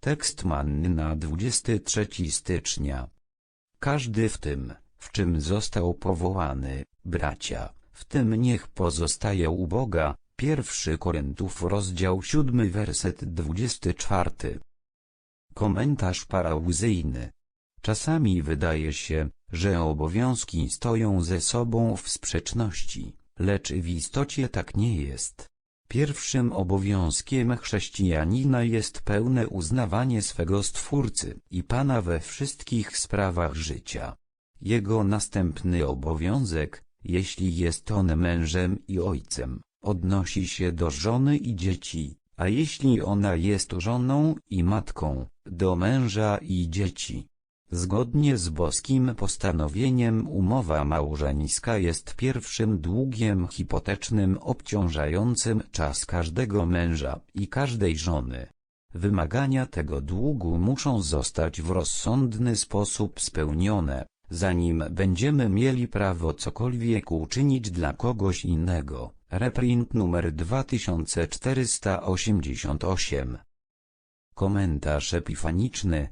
Tekst manny na 23 stycznia. Każdy w tym, w czym został powołany, bracia, w tym niech pozostaje u Boga. Pierwszy Koryntów rozdział 7 werset 24. Komentarz parauzyjny. Czasami wydaje się, że obowiązki stoją ze sobą w sprzeczności, lecz w istocie tak nie jest. Pierwszym obowiązkiem chrześcijanina jest pełne uznawanie swego Stwórcy i Pana we wszystkich sprawach życia. Jego następny obowiązek, jeśli jest on mężem i ojcem, odnosi się do żony i dzieci, a jeśli ona jest żoną i matką, do męża i dzieci. Zgodnie z boskim postanowieniem umowa małżeńska jest pierwszym długiem hipotecznym obciążającym czas każdego męża i każdej żony. Wymagania tego długu muszą zostać w rozsądny sposób spełnione, zanim będziemy mieli prawo cokolwiek uczynić dla kogoś innego. Reprint numer 2488 Komentarz epifaniczny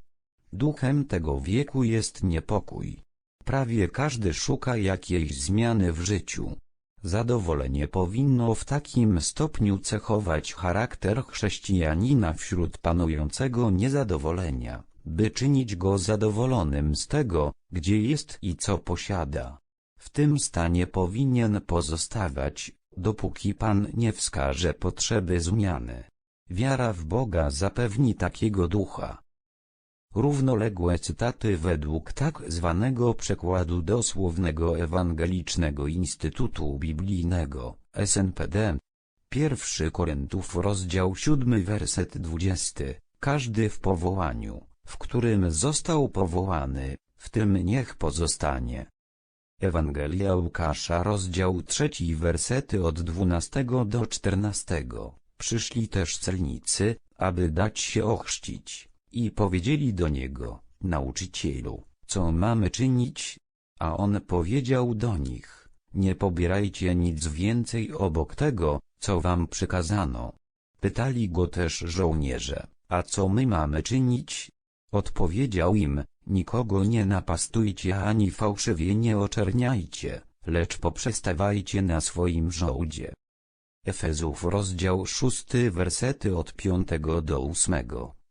Duchem tego wieku jest niepokój. Prawie każdy szuka jakiejś zmiany w życiu. Zadowolenie powinno w takim stopniu cechować charakter chrześcijanina wśród panującego niezadowolenia, by czynić go zadowolonym z tego, gdzie jest i co posiada. W tym stanie powinien pozostawać, dopóki Pan nie wskaże potrzeby zmiany. Wiara w Boga zapewni takiego ducha. Równoległe cytaty według tak zwanego przekładu dosłownego Ewangelicznego Instytutu Biblijnego, SNPD. 1 Koryntów rozdział 7 werset 20. Każdy w powołaniu, w którym został powołany, w tym niech pozostanie. Ewangelia Łukasza rozdział 3 wersety od 12 do 14. Przyszli też celnicy, aby dać się ochrzcić. I powiedzieli do niego, nauczycielu, co mamy czynić? A on powiedział do nich, nie pobierajcie nic więcej obok tego, co wam przykazano. Pytali go też żołnierze, a co my mamy czynić? Odpowiedział im, nikogo nie napastujcie ani fałszywie nie oczerniajcie, lecz poprzestawajcie na swoim żołdzie. Efezów rozdział 6 wersety od 5 do 8.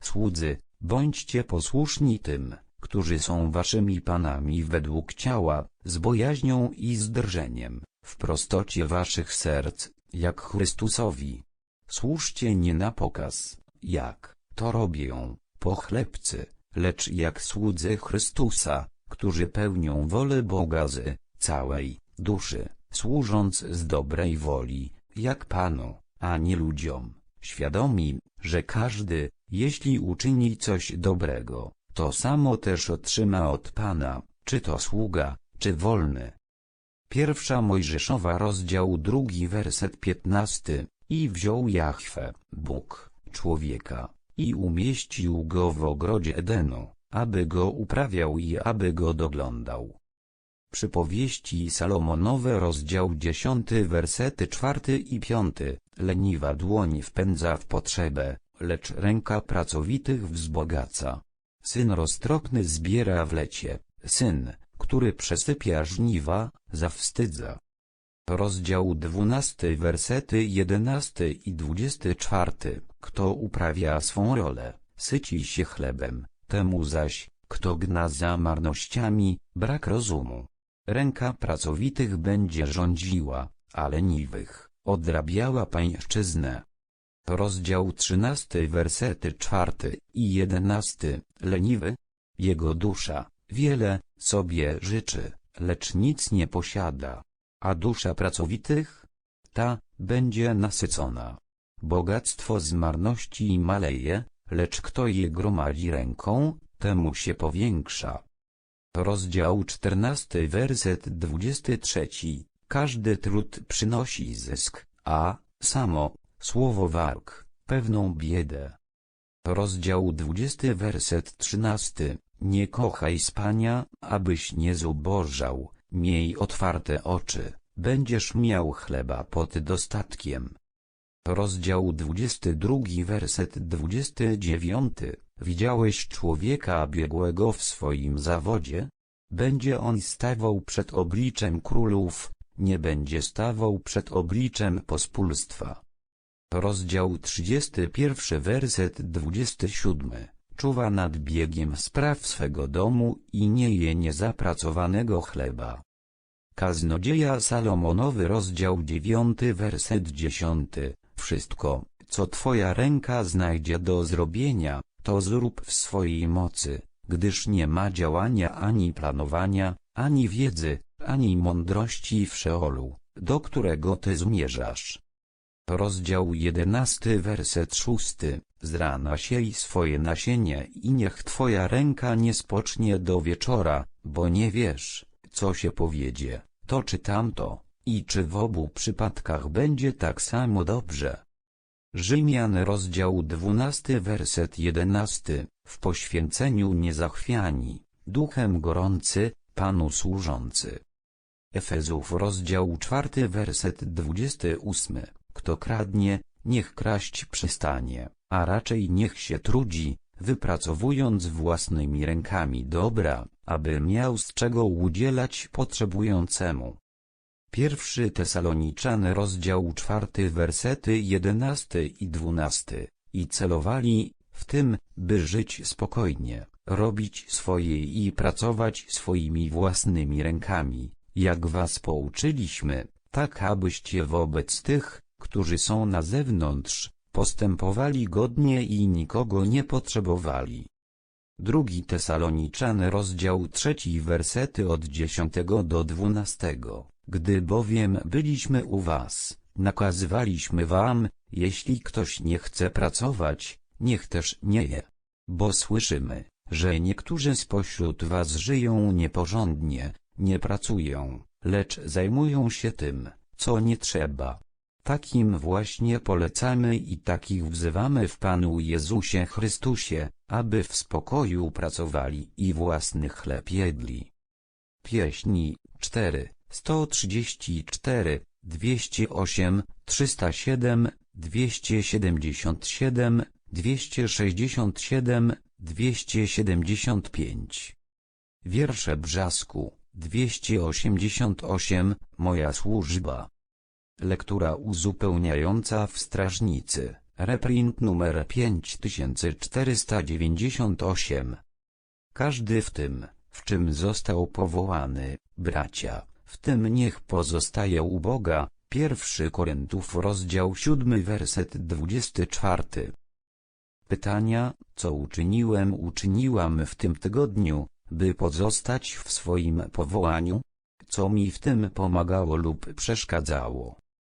Słudzy, Bądźcie posłuszni tym, którzy są waszymi panami według ciała, z bojaźnią i z drżeniem, w prostocie waszych serc, jak Chrystusowi. Służcie nie na pokaz, jak to robią pochlebcy, lecz jak słudzy Chrystusa, którzy pełnią wolę Boga z całej duszy, służąc z dobrej woli, jak Panu, a nie ludziom, świadomi, że każdy, jeśli uczyni coś dobrego, to samo też otrzyma od Pana, czy to sługa, czy wolny. Pierwsza Mojżeszowa rozdział drugi werset piętnasty. I wziął Jahwe, Bóg, człowieka, i umieścił go w ogrodzie Edenu, aby go uprawiał i aby go doglądał. Przypowieści Salomonowe rozdział dziesiąty wersety czwarty i piąty. Leniwa dłoń wpędza w potrzebę, lecz ręka pracowitych wzbogaca. Syn roztropny zbiera w lecie, syn, który przesypia żniwa, zawstydza. Rozdział dwunasty wersety jedenasty i dwudziesty czwarty. Kto uprawia swą rolę, syci się chlebem, temu zaś, kto gna za marnościami, brak rozumu. Ręka pracowitych będzie rządziła, a leniwych, odrabiała pańszczyznę. Rozdział 13 wersety 4 i 11 Leniwy? Jego dusza wiele sobie życzy, lecz nic nie posiada, a dusza pracowitych? Ta będzie nasycona. Bogactwo z marności maleje, lecz kto je gromadzi ręką, temu się powiększa. Rozdział 14 werset 23 Każdy trud przynosi zysk, a samo Słowo warg, pewną biedę. Rozdział 20 werset 13 Nie kochaj spania, abyś nie zubożał, miej otwarte oczy, będziesz miał chleba pod dostatkiem. Rozdział 22 werset 29 Widziałeś człowieka biegłego w swoim zawodzie? Będzie on stawał przed obliczem królów, nie będzie stawał przed obliczem pospólstwa. Rozdział 31 werset 27 Czuwa nad biegiem spraw swego domu i nie je niezapracowanego chleba. Kaznodzieja Salomonowy rozdział 9 werset 10 Wszystko, co twoja ręka znajdzie do zrobienia, to zrób w swojej mocy, gdyż nie ma działania ani planowania, ani wiedzy, ani mądrości w Szeolu, do którego ty zmierzasz. Rozdział 11 werset 6 Z rana siej swoje nasienie i niech twoja ręka nie spocznie do wieczora, bo nie wiesz, co się powiedzie, to czy tamto, i czy w obu przypadkach będzie tak samo dobrze. Rzymian rozdział 12 werset 11 W poświęceniu niezachwiani, duchem gorący, Panu służący. Efezów rozdział 4 werset 28 Kto kradnie, niech kraść przestanie, a raczej niech się trudzi, wypracowując własnymi rękami dobra, aby miał z czego udzielać potrzebującemu. Pierwszy Tesaloniczan rozdział czwarty wersety jedenasty i dwunasty. I celowali, w tym, by żyć spokojnie, robić swoje i pracować swoimi własnymi rękami, jak was pouczyliśmy, tak abyście wobec tych, którzy są na zewnątrz, postępowali godnie i nikogo nie potrzebowali. Drugi Tesaloniczan rozdział trzeci wersety od dziesiątego do dwunastego. Gdy bowiem byliśmy u was, nakazywaliśmy wam, jeśli ktoś nie chce pracować, niech też nie je. Bo słyszymy, że niektórzy spośród was żyją nieporządnie, nie pracują, lecz zajmują się tym, co nie trzeba. Takim właśnie polecamy i takich wzywamy w Panu Jezusie Chrystusie, aby w spokoju pracowali i własny chleb jedli. Pieśni 4 134, 208, 307, 277, 267, 275. Wiersze Brzasku, 288, Moja służba. Lektura uzupełniająca w Strażnicy, reprint numer 5498. Każdy w tym, w czym został powołany, bracia w tym niech pozostaje u Boga. Pierwszy Koryntów rozdział 7 werset 24. Pytania, co uczyniłem uczyniłam w tym tygodniu, by pozostać w swoim powołaniu? Co mi w tym pomagało lub przeszkadzało?